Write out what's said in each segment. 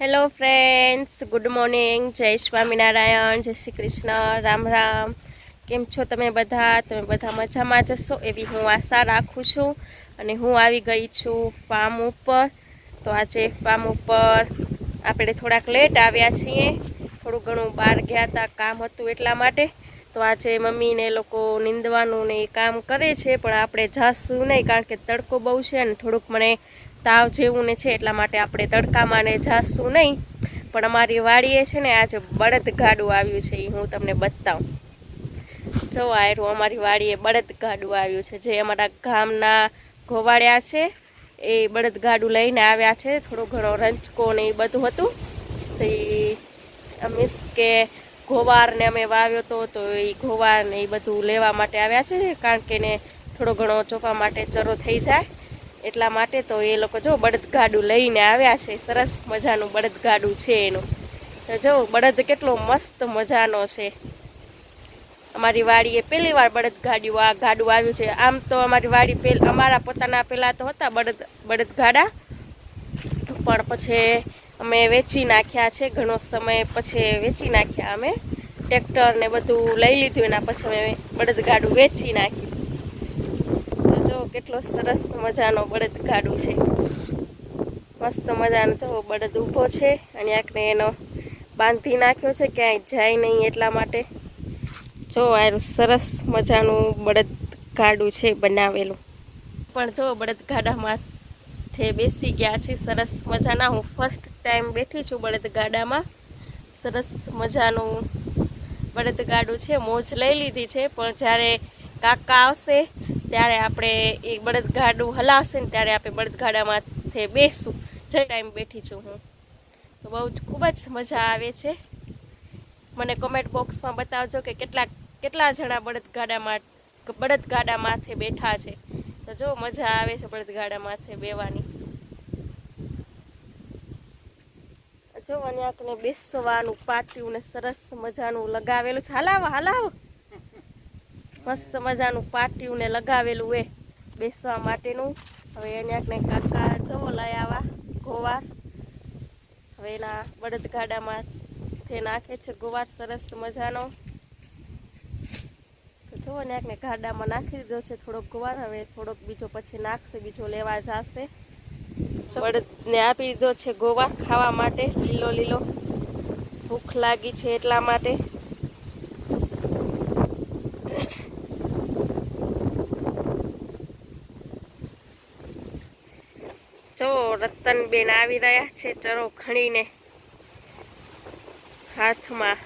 Hello friends good morning જય સ્વામિનારાયણ જય શ્રી કૃષ્ણ રામ રામ કેમ છો તમે બધા? તમે બધા મજામાં જશો? એવી હું આશા રાખું છું અને હું આવી ગઈ છું ફાર્મ ઉપર. તો આજે ફાર્મ ઉપર આપણે થોડાક લેટ આવ્યા છીએ. થોડું ઘણું બહાર ગયા હતા, કામ હતું એટલા માટે. તો આજે મમ્મીને લોકો નીંદવાનું ને એ કામ કરે છે, પણ આપણે જાશું નહીં કારણ કે તડકો બહુ છે અને થોડુંક મને તાવ જેવું ને છે એટલા માટે આપણે તડકામાં ને જાશું નહીં. પણ અમારી વાડીએ છે ને આજે બળદ ગાડું આવ્યું છે એ હું તમને બતાવું. જો આયરું અમારી વાડીએ બળદ ગાડું આવ્યું છે, જે અમારા ગામના ઘોવાળ્યા છે, એ બળદ ગાડું લઈને આવ્યા છે, થોડો ઘણો રંચકો ને એ બધું હતું. તો એ મીન્સ કે ઘોવારને અમે વાવ્યો હતો તો એ ગોવાને એ બધું લેવા માટે આવ્યા છે, કારણ કે એને થોડો ઘણો ચોપા માટે ચરો થઈ જાય. એટલા માટે તો એ લોકો જો બળદગાડું લઈને આવ્યા છે, સરસ મજાનું બળદગાડું છે એનું. તો જો બળદ કેટલો મસ્ત મજાનો છે. અમારી વાડીએ પહેલી વાર બળદગાડીઓ આ ગાડું આવ્યું છે. આમ તો અમારી વાડી પેલ, અમારા પોતાના પહેલાં તો હતા બળદ, બળદગાડા. પણ પછી અમે વેચી નાખ્યા છે, ઘણો સમય પછી વેચી નાખ્યા અમે. ટ્રેક્ટર ને બધું લઈ લીધું, એના પછી અમે બળદગાડું વેચી નાખ્યું. કેટલો સરસ મજાનો બળદગાડું છે. મસ્ત મજાનો તો બળદ ઊભો છે અને આખને એનો બાંધી નાખ્યો છે ક્યાંય જાય નહીં એટલા માટે. જો, આ સરસ મજાનું બળદગાડું છે બનાવેલું. પણ જો બળદગાડામાં તે બેસી ગયા છે સરસ મજાના. હું ફર્સ્ટ ટાઈમ બેઠી છું બળદગાડામાં સરસ મજાનું બળદગાડું છે. મોજ લઈ લીધી છે. પણ જ્યારે કાકા આવશે ત્યારે આપણે એ બળદગાડું હલાવશે ને ત્યારે આપણે બળદગાડામાંથી બેસશું જે ટાઈમ બેઠી છું હું. તો બહુ જ ખૂબ જ મજા આવે છે. મને કોમેન્ટ બોક્સમાં બતાવજો કે કેટલા કેટલા જણા બળદગાડામાં બળદગાડા માથે બેઠા છે. તો જો મજા આવે છે બળદગાડા માથે બેવાની. જો અન્યાકને બેસવાનું, પાટિયું ને સરસ મજાનું લગાવેલું છે. હલાવો હલાવો. મસ્ત મજાનું પાટિયું ને લગાવેલું એ બેસવા માટેનું. હવે અન્યાકને કાકા જવો લઈ આવા, ગોવાર. હવે એના બળદગાડામાં તે નાખે છે ગોવાર, સરસ મજાનો. તો જો ને એકને ગાડામાં નાખી દીધો છે થોડોક ગોવાર, હવે થોડોક બીજો પછી નાખશે, બીજો લેવા જશે. બળદને આપી દીધો છે ગોવાર ખાવા માટે, લીલો લીલો. ભૂખ લાગી છે એટલા માટે જો રતનબેન આવી રહ્યા છે ચરો ખણીને હાથમાં.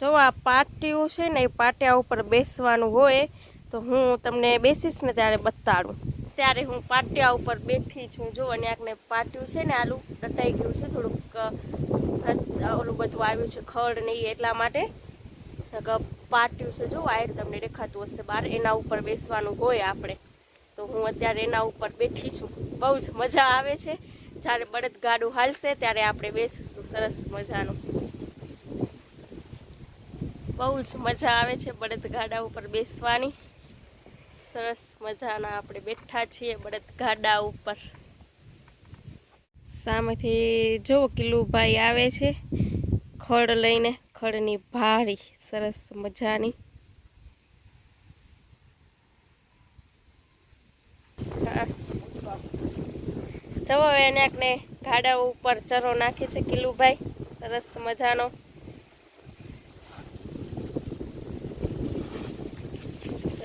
જો આ પાટિયું છે ને એ પાટિયા ઉપર બેસવાનું હોય તો હું તમને બેસીશ ને ત્યારે બતાડું. ત્યારે હું પાટિયા ઉપર બેઠી છું. જો અને આકને પાટિયું છે ને આલું દટાઈ ગયું છે, થોડુંક ઓલું બધું આવ્યું છે, ખડ નહીં એટલા માટે. પાટિયું છે, જો વાયર તમને દેખાતું હશે બહાર. એના ઉપર બેસવાનું હોય આપણે. તો હું અત્યારે એના ઉપર બેઠી છું. બહુ જ મજા આવે છે. જ્યારે બળદ ગાડું હાલશે ત્યારે આપણે બેસીશું. સરસ મજાનું. બહુ જ મજા આવે છે બળદ ગાડા ઉપર બેસવાની. સરસ મજાના આપણે બેઠા છીએ બળદ ગાડા ઉપર. સામેથી જો કિલ્લુભાઈ આવે છે ખડ લઈને. ખડની ભાળી, સરસ મજાની. જવો એને એકને ગાડા ઉપર ચરો નાખે છે કિલુભાઈ. સરસ મજાનો.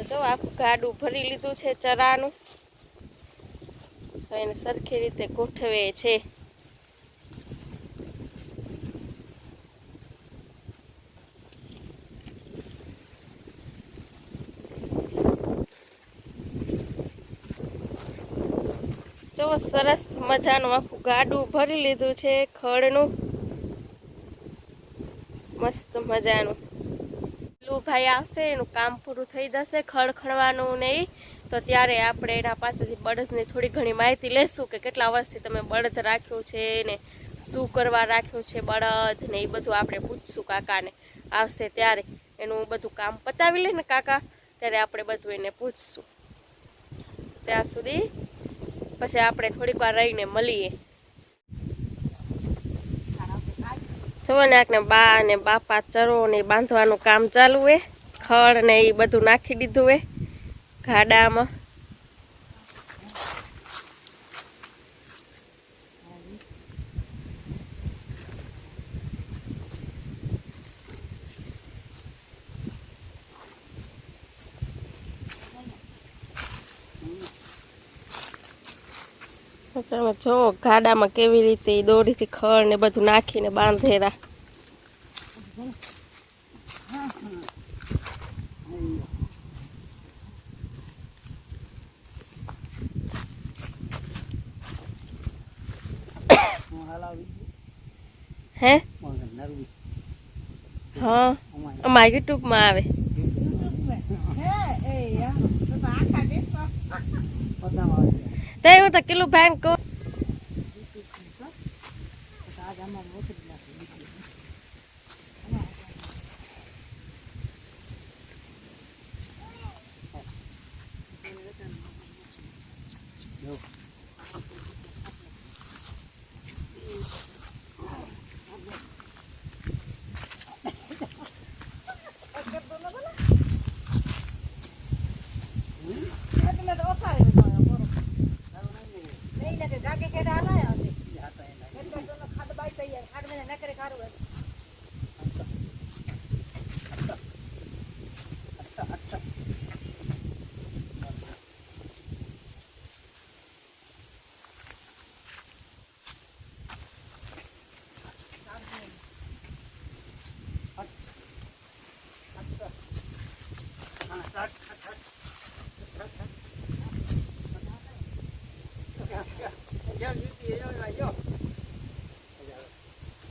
જો આખું ગાડું ભરી લીધું છે ચરાનું. એને સરખી રીતે ગોઠવે છે જો સરસ મજાનું આખું ગાડું ભરી લીધું છે ખડનું મસ્ત મજાનું. પેલું ભાઈ આવશે, એનું કામ પૂરું થઈ જશે ખડ ખણવાનું ને તો ત્યારે આપણે એના પાસેથી બળદની થોડી ઘણી માહિતી લેશું કે કેટલા વર્ષથી તમે બળદ રાખ્યું છે ને શું કરવા રાખ્યું છે બળદ ને એ બધું આપણે પૂછશું કાકાને. આવશે ત્યારે એનું બધું કામ પતાવી લઈને કાકા, ત્યારે આપણે બધું એને પૂછશું. ત્યાં સુધી પછી આપણે થોડીક વાર રહીને મળીએ. જુઓ ને આખને બા ને બાપા ચરો ને બાંધવાનું કામ ચાલુ હે. ખડ ને એ બધું નાખી દીધું હે. ગાડામાં તમે જો ગાડામાં કેવી રીતે દોરીથી ખડ ને બધું નાખીને બાંધેરા. હે? હા અમારા યુટ્યુબમાં આવે. તે હું તો કિલો કહું આજ આમાં મોકલી નાખી દીધી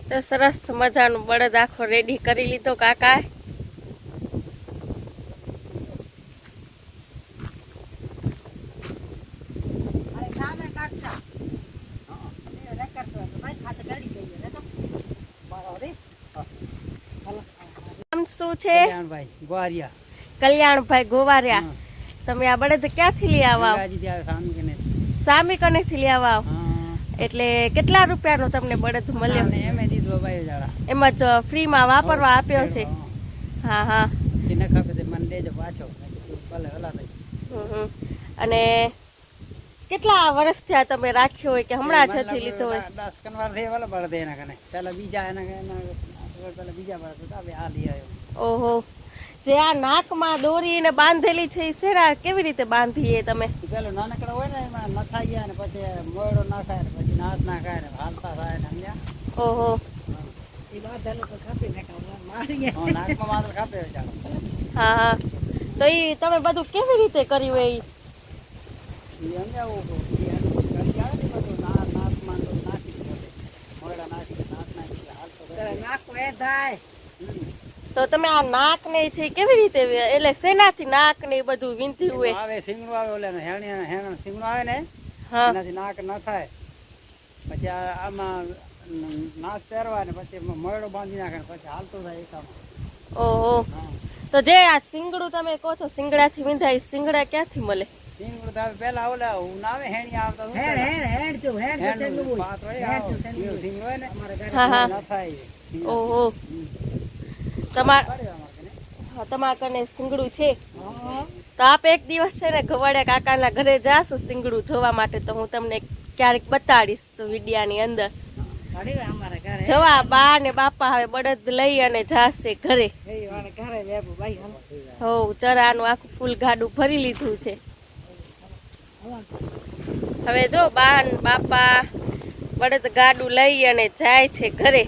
તો સરસ મજાનું બળદ આખો રેડી કરી લીધો કાકા શું છે? કલ્યાણભાઈ ગોવારિયા. તમે આ બળદ ક્યાંથી લઈ આવા? સામી કને. કનેથી લઈ આવા? એટલે કેટલા રૂપિયાનો તમને બળદ મળ્યો? એમ દીધો ભાઈ જાડા એમાં જ ફ્રીમાં વાપરવા આપ્યો છે? હા હા મને દેજો પાછો. ભલે હલા થઈ. અને કેટલા વર્ષ થયા તમે રાખ્યો હોય કે હમણાં જ હજી લીધો હોય? દસ કનવાર થઈ વાલા બળદ એના કને પેલા બીજા એના બીજા બળદ હતા આ લઈ આવ્યો. ઓહો. જે આ નાકમાં દોરીને બાંધેલી છે એ શેરા કેવી રીતે બાંધીએ તમે? પેલો નાનકડો હોય ને એમાં નખાઈ ગયા ને પછી મોયડો નાખાય ને પછી નાચ નાખાય ને હાલતા થાય ને સમજ્યા? ઓહો. હા, નાકમાં માત્ર કાપે હા હા. તો એ તમે બધું કેવી રીતે કર્યું એ? બધું નાખી દે પોતે. તો તમે આ નાક ને છે કેવી રીતે એટલે શેનાથી નાક ને બધું વીંધ્યું હોય? આવે સિંગડું આવે ઓલે હેણી હેણ સિંગણું આવે ને એનાથી નાક ન થાય. પછી આમાં નાક પહેરવા ને પછી મરડો બાંધી નાખે પછી હાલતો થાય એકામાં. ઓહો. તો જે આ સિંગડું તમે કહો છો સિંગડાથી વિંધાય સિંગડા ક્યાંથી મળે? સિંગડું તો આવે પેલા ઓલા હું આવે હેણી આવતા શું કરે? હેણનું પાત્ર હોય, હેણ એવું સિંગડું હોય. ને અમારે ઘરે ન થાય ઓહો. તમાર સિંગડું છે? તો આપ એક દિવસ છે ને ગવાડિયા કાકાના ઘરે જાશો સિંગડું જોવા માટે, તો હું તમને ક્યારેક બતાડીશ વિડિયાની અંદર. જવા, બા ને બાપા હવે બળદ લઈ અને જાશે ઘરે. હોઉ ચરાનું આખું ફૂલ ગાડું ભરી લીધું છે. હવે જો બા ને બાપા બળદ ગાડું લઈ અને જાય છે ઘરે.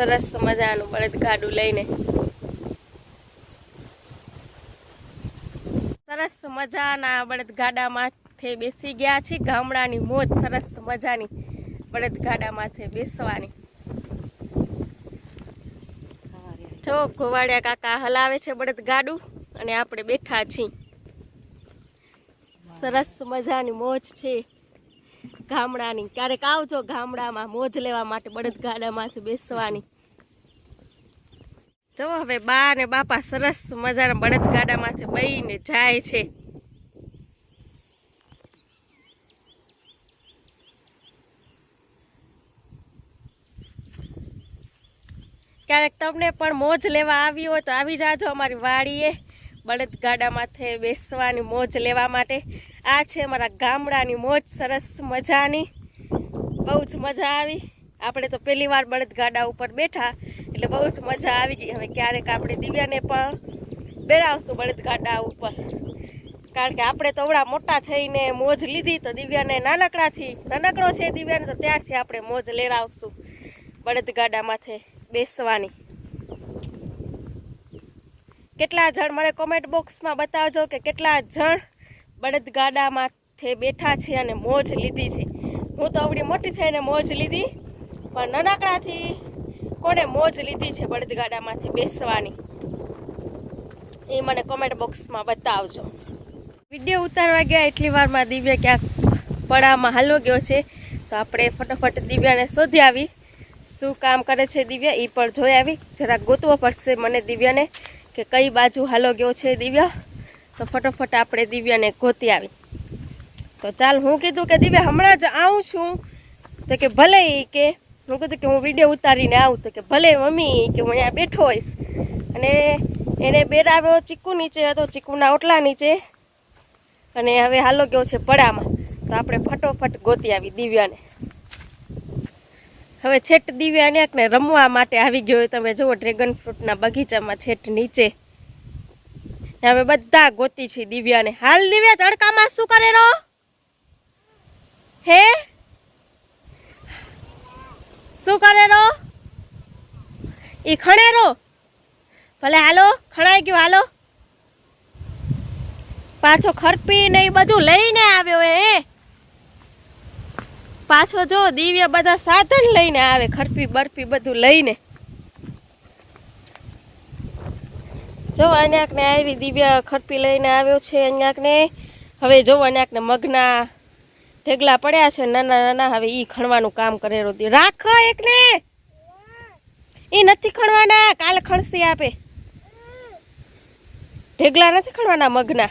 સરસ મજાનું બળદ ગાડું લઈને. સરસ મજાના બળદ ગાડામાંથી બેસી ગયા છે. ગામડાની મોજ સરસ મજાની બળદ ગાડામાંથી બેસવાની. જો ઘોવાડિયા કાકા હલાવે છે બળદ ગાડું અને આપણે બેઠા છીએ. સરસ મજાની મોજ છે. ગામડાની. ક્યારેક આવજો ગામડામાં મોજ લેવા માટે બળદ ગાડામાંથી બેસવાની. જો હવે બા અને બાપા સરસ મજાના બળદગાડામાંથી બહીને જાય છે. ક્યારેક તમને પણ મોજ લેવા આવી હોય તો આવી જાજો અમારી વાડીએ બળદગાડામાંથી બેસવાની મોજ લેવા માટે. આ છે અમારા ગામડાની મોજ, સરસ મજાની. બહુ જ મજા આવી. આપણે તો પહેલી વાર બળદગાડા ઉપર બેઠા. એટલે બહુ જ મજા આવી ગઈ. હવે ક્યારેક આપણે દિવ્યાને પણ બેરાવશું બળદગાડા ઉપર. કારણ કે આપણે તો અવડા મોટા થઈને મોજ લીધી તો દિવ્યાને નાનકડાથી, નાનકડો છે દિવ્યાને તો ત્યારથી આપણે મોજ લેરાવશું બળદગાડામાંથી બેસવાની. કેટલા જણ મને કોમેન્ટ બોક્સમાં બતાવજો કે કેટલા જણ બળદગાડામાંથી બેઠા છે અને મોજ લીધી છે. હું તો આવડી મોટી થઈને મોજ લીધી, પણ નાનકડાથી કોને મોજ લીધી છે બળદગાડામાંથી બેસવાની? એ મને કોમેન્ટ બોક્સમાં બતાવજો. વીડિયો ઉતારવા ગયા એટલી વારમાં દિવ્ય ક્યાંક પડામાં હાલો ગયો છે. તો આપણે ફટાફટ દિવ્યાને શોધી આવી. શું કામ કરે છે દિવ્યા? એ પણ જોઈ આવી. જરાક ગોતવો પડશે મને દિવ્યાને કે કઈ બાજુ હાલો ગયો છે દિવ્યા. તો ફટાફટ આપણે દિવ્યાને ગોતી આવી. તો ચાલ, હું કીધું કે દિવ્યા, હમણાં જ આવું છું. તો કે ભલે એ કે હું કીધું કે હું વીડિયો ઉતારીને આવું તો કે ભલે મમ્મી કે હું અહીંયા બેઠો હોઈશ. અને એને બેરાવ્યો ચીકુ નીચે હતો, ચીકુના ઓટલા નીચે. અને હવે હાલો ગયો છે પડામાં. તો આપણે ફટોફટ ગોતી આવી દિવ્યાને. હવે છેટ દિવ્યા ને રમવા માટે આવી ગયો તમે જુઓ ડ્રેગન ફ્રૂટના બગીચામાં છેટ નીચે. હવે બધા ગોતી છે દિવ્યાને. હાલ દિવ્યા, તડકામાં શું કરેનો હે? શું કરે રો? એ ખણે રો. ભલે હાલો, ખણાઈ ગયો, હાલો. પાછો ખરપી ને એ બધું લઈને આવ્યો હે પાછો જો દિવ્ય બધા સાધન લઈને આવે, ખરપી બરફી બધું લઈને. જો અન્યાકને આયરી દિવ્ય ખરપી લઈને આવ્યો છે અન્યાકને. હવે જો અન્યાકને મગના ઢેગલા પડ્યા છે, નાના નાના હવે ઈ ખણવાનું કામ કરે રોતી રાખ એક ને ઈ નથી ખણવાના, કાલે ખણસી આપે. ઢેગલા નથી ખણવાના મગના.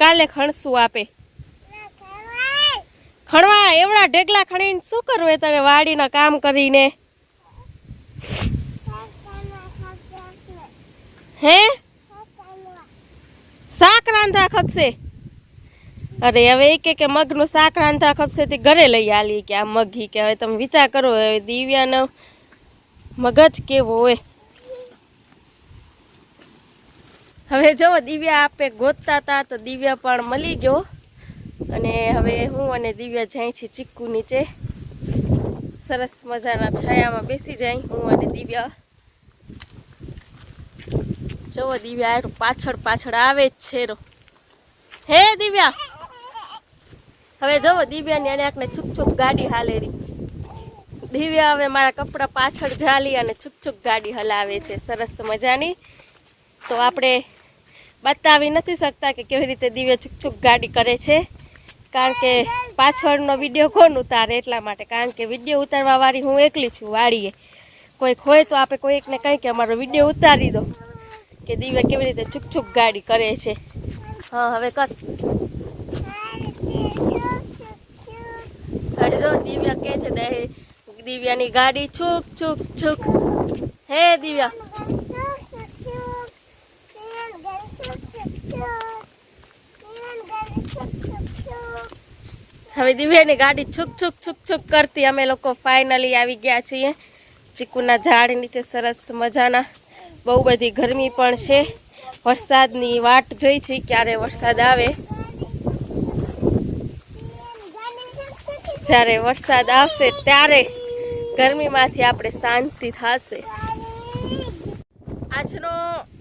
કાલે ખણસું આપે. ખણવા એવડા ઢેગલા ખણીને શું કરવું એ તને વાડીના કામ કરીને? હે? શાક રાંધવા ખપશે. અરે હવે એ કે મગનું શાક રાંધવા ખપશે ઘરે લઈ આલી કે આ મગી કે હવે તમે વિચાર કરો, હવે દિવ્યાનો મગજ કેવો હોય. હવે જો દિવ્યા આપે ગોતતા હતા તો દિવ્યા પણ મળી ગયો. અને હવે હું અને દિવ્યા જાય છે ચીકુ નીચે. સરસ મજાના છાયામાં બેસી જાય હું અને દિવ્યા. જો દિવ્યા પાછળ પાછળ આવે જ છે હે દિવ્યા! હવે જુઓ દિવ્યાની અને આંખને છુક છુક ગાડી હાલેરી. દિવ્યા હવે મારા કપડાં પાછળ ઝાલી અને છુક ગાડી હલાવે છે. સરસ મજાની. તો આપણે બતાવી નથી શકતા કે કેવી રીતે દિવ્ય છુક ગાડી કરે છે. કારણ કે પાછળનો વીડિયો કોણ ઉતારે એટલા માટે? કારણ કે વીડિયો ઉતારવા વાળી હું એકલી છું, વાળીએ. કોઈક હોય તો આપણે કોઈકને કહી કે અમારો વીડિયો ઉતારી દો કે દિવ્યા કેવી રીતે છુક ગાડી કરે છે. હા, હવે કર. હવે જો દિવ્યા કે છે દે દિવ્યાની ગાડી છુક છુક છુક. હે, દિવ્યા. હવે દિવ્યાની ગાડી છુક છુક છુક છુક કરતી અમે લોકો ફાઇનલી આવી ગયા છીએ. ચીકુના ઝાડ નીચે સરસ મજાના. બહુ બધી ગરમી પણ છે. વરસાદની વાટ જોઈ છે ક્યારે વરસાદ આવે. જ્યારે વરસાદ આવશે ત્યારે ગરમીમાંથી આપણે શાંતિ થશે. આજનો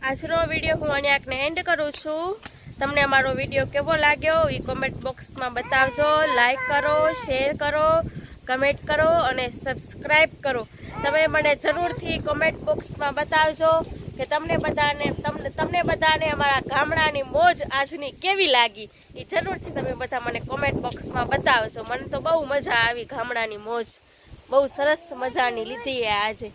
આજનો વીડિયો હું અન્યાકને એન્ડ કરું છું. તમને અમારો વીડિયો કેવો લાગ્યો એ કોમેન્ટ બોક્સમાં બતાવજો. લાઈક કરો શેર કરો કમેન્ટ કરો અને સબસ્ક્રાઈબ કરો. તમે મને જરૂરથી કોમેન્ટ બોક્સમાં બતાવજો. કે તમને બધાને, તમને તમને બધાને અમારા ગામડાની મોજ આજની કેવી લાગી? એ જરૂરથી તમે બધા મને કોમેન્ટ બોક્સમાં બતાવજો. મને તો બહુ મજા આવી ગામડાની મોજ. બહુ સરસ મજાની લીધી એ આજે.